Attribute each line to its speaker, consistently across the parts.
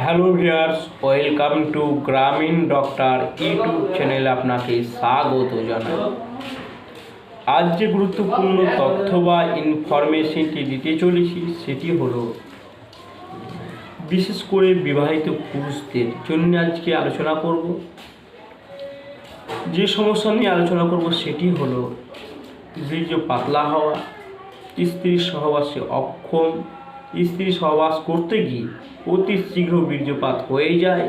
Speaker 1: Hello viewers, welcome to Grameen doctor YouTube চ্যানেলে আপনাকে স্বাগত জানাই। আজ যে গুরুত্বপূর্ণ তথ্য বা ইনফরমেশনটি দিতে চলেছি, সেটি হলো, বিশেষ করে বিবাহিত পুরুষদের জন্য আজকে আলোচনা করব। যে সমস্যা নিয়ে আলোচনা করব, সেটি হলো বীর্য পাতলা হওয়া, স্ত্রীর সহবাসে অক্ষম স্ত্রী সহবাস করতে গিয়ে অতি শীঘ্র বীর্যপাত হয়ে যায়।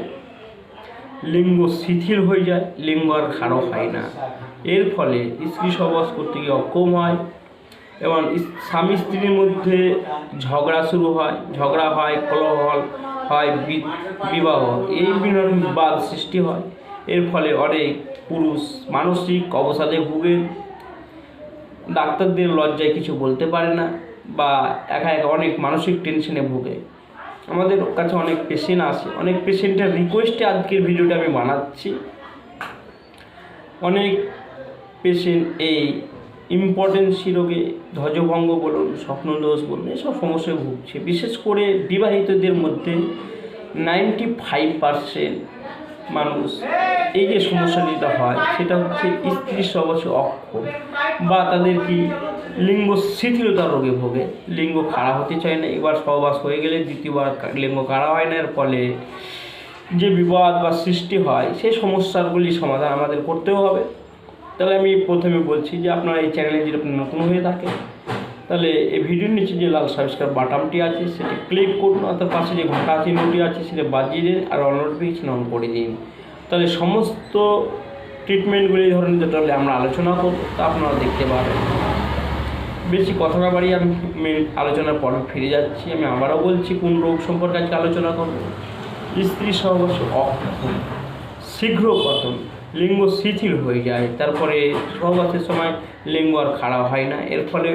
Speaker 1: লিঙ্গ শিথিল হয়ে যায়, লিঙ্গ আর খাড়ো হয় না। এর ফলে স্ত্রী সহবাস করতে গিয়ে অক্ষম হয় এবং স্বামী স্ত্রীর মধ্যে ঝগড়া শুরু হয়, ঝগড়া হয়, কলহল হয় বিবাহ এই বিভিন্ন বাদ সৃষ্টি হয়। এর ফলে অনেক পুরুষ মানসিক অবসাদে ভুগে। ডাক্তারদের লজ্জায় কিছু বলতে পারে না। বা একা একা অনেক মানসিক টেনশনে ভোগে। আমাদের কাছে অনেক পেশেন্ট আসে অনেক পেশেন্টের রিকোয়েস্টে আজকের ভিডিওটা আমি বানাচ্ছি। অনেক পেশেন্ট এই ইম্পর্টেন্সি রোগে ধ্বজভঙ্গ বলুন, স্বপ্নদোষ বলুন, এসব সমস্যায় ভুগছে। বিশেষ করে বিবাহিতদের মধ্যে নাইনটি ফাইভ পার্সেন্ট মানুষ এই যে সমস্যাটিটা হয়, সেটা হচ্ছে স্ত্রীর সবচেয়ে অক্ষম বা তাদের কি লিঙ্গ শিথিলতা রোগে ভোগে। লিঙ্গ খাড়া হতে চায় না। এবার সহবাস হয়ে গেলে দ্বিতীয়বার লিঙ্গ খাড়া হয় না। এর ফলে যে বিবাদ বা সৃষ্টি হয় সেই সমস্যাগুলি সমাধান আমাদের করতেও হবে। তাহলে আমি প্রথমে বলছি যে আপনারা এই চ্যানেলে যদি আপনি নতুন হয়ে থাকেন, তাহলে এই ভিডিওর নিচে যে লাল সাবস্ক্রাইব বাটনটি আছে, সেটি ক্লিক করুন। তার পাশে যে ঘণ্টা চিহ্নটি আছে, সেটা বাজিয়ে দিন আর নোটিফিকেশন অন করে দিন। তাহলে সমস্ত ট্রিটমেন্টগুলি ধরুন যেটা আমরা আলোচনা করব, তা আপনারা দেখতে পাবেন বেশি কথা না বাড়িয়ে আমি মেন আলোচনার পর্বে ফিরে যাচ্ছি। আমি আবারও বলছি, কোন রোগ সম্পর্কে আজকে আলোচনা করব? স্ত্রী সহবাস অক্ষম শীঘ্র পতন লিঙ্গ শিথিল হয়ে যায়। তারপরে সহবাসের সময় লিঙ্গ আর খাড়া হয় না। এর ফলে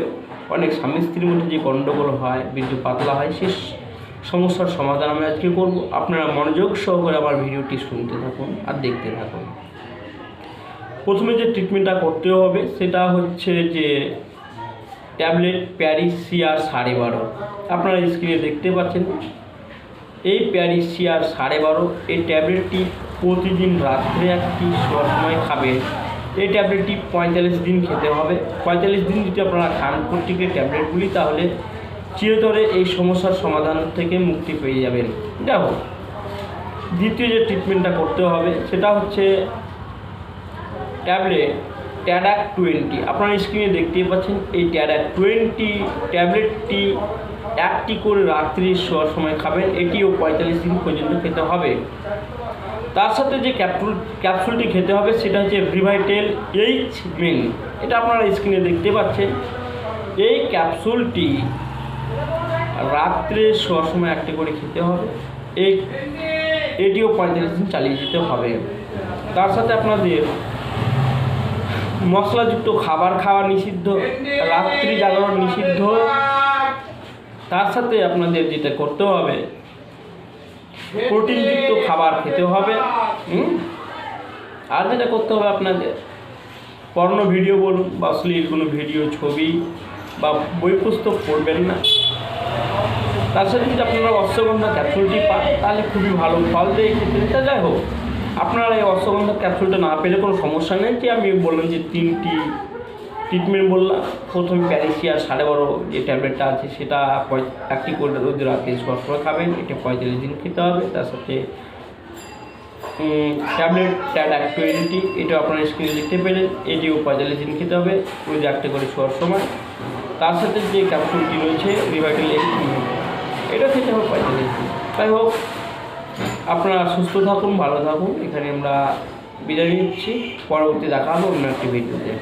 Speaker 1: অনেক স্বামী স্ত্রীর মধ্যে যে গণ্ডগোল হয়, বিদ্যুৎ পাতলা হয়, সে সমস্যার সমাধান আমি আজকে করব। আপনারা মনোযোগ সহকারে আমার ভিডিওটি শুনতে থাকুন আর দেখতে থাকুন। প্রথমে যে ট্রিটমেন্টটা করতে হবে, সেটা হচ্ছে যে ট্যাবলেট, প্যারিসিয়ার সাড়ে বারো। আপনারা স্ক্রিনে দেখতে পাচ্ছেন, এই প্যারিসিয়ার সাড়ে বারো, এই ট্যাবলেটটি প্রতিদিন রাত্রে একটি সময় খাবেন এই ট্যাবলেটটি পঁয়তাল্লিশ দিন খেতে হবে। পঁয়তাল্লিশ দিন যদি আপনারা খান প্রত্যেকে ট্যাবলেটগুলি, তাহলে চিরতরে এই সমস্যার সমাধান থেকে মুক্তি পেয়ে যাবেন। দেখো দ্বিতীয় যে ট্রিটমেন্টটা করতে হবে, সেটা হচ্ছে ট্যাবলেট। ট্যাডাক টোয়েন্টি আপনারা স্ক্রিনে দেখতেই পাচ্ছেন এই ট্যাডাক টোয়েন্টি ট্যাবলেটটি একটি করে রাত্রি শোয়ার সময় খাবেন। এটিও পঁয়তাল্লিশ দিন পর্যন্ত খেতে হবে। তার সাথে যে ক্যাপসুল ক্যাপসুলটি খেতে হবে সেটা হচ্ছে ভিভাইটেল এইচ মেন এটা আপনারা স্ক্রিনে দেখতে পাচ্ছেন। এই ক্যাপসুলটি রাত্রে শোয়ার সময় একটি করে খেতে হবে। এই এটিও পঁয়তাল্লিশ দিন চালিয়ে যেতে হবে। তার সাথে আপনাদের মশলাযুক্ত খাবার খাওয়া নিষিদ্ধ, রাত্রি জাগরণ নিষিদ্ধ। তার সাথে আপনাদের যেটা করতে হবে, প্রোটিনযুক্ত খাবার খেতে হবে? আর যেটা করতে হবে আপনাদের, পর্ণ ভিডিও বলুন বা অশ্লীল কোনো ভিডিও, ছবি বা বই পুস্তক পড়বেন না। তার সাথে যদি আপনারা অশ্বগন্ধা ক্যাপসুলটি পান, তাহলে খুবই ভালো, ফল দেয় ক্ষেত্রে যাই হোক আপনারা এই অশ্বগন্ধা ক্যাপসুলটা না পেলে কোনো সমস্যা নেই যে আমি বললাম যে তিনটি ট্রিটমেন্ট বললাম। প্রথমে প্যারিসিয়া সাড়ে বারো যে ট্যাবলেটটা আছে, সেটা একটি করে রোজ রাতে শোয়ার সময় খাবেন। এটা পঁয়তাল্লিশ দিন খেতে হবে। তার সাথে ট্যাবলেট ট্যাডাক টোয়েন্টি এটা আপনারা স্ক্রিনে দেখতে পেলেন। এটিও পঁয়তাল্লিশ দিন খেতে হবে রোজ একটা করে শোয়ার সময়। তার সাথে যে ক্যাপসুলটি রয়েছে রিভাইটাল এটা খেতে হবে পঁয়তাল্লিশ দিন। তাই হোক আপনারা সুস্থ থাকুন, ভালো থাকুন। এখানে আমরা বিদায় নিচ্ছি। পরবর্তী দেখা হবে অন্য একটি ভিডিওতে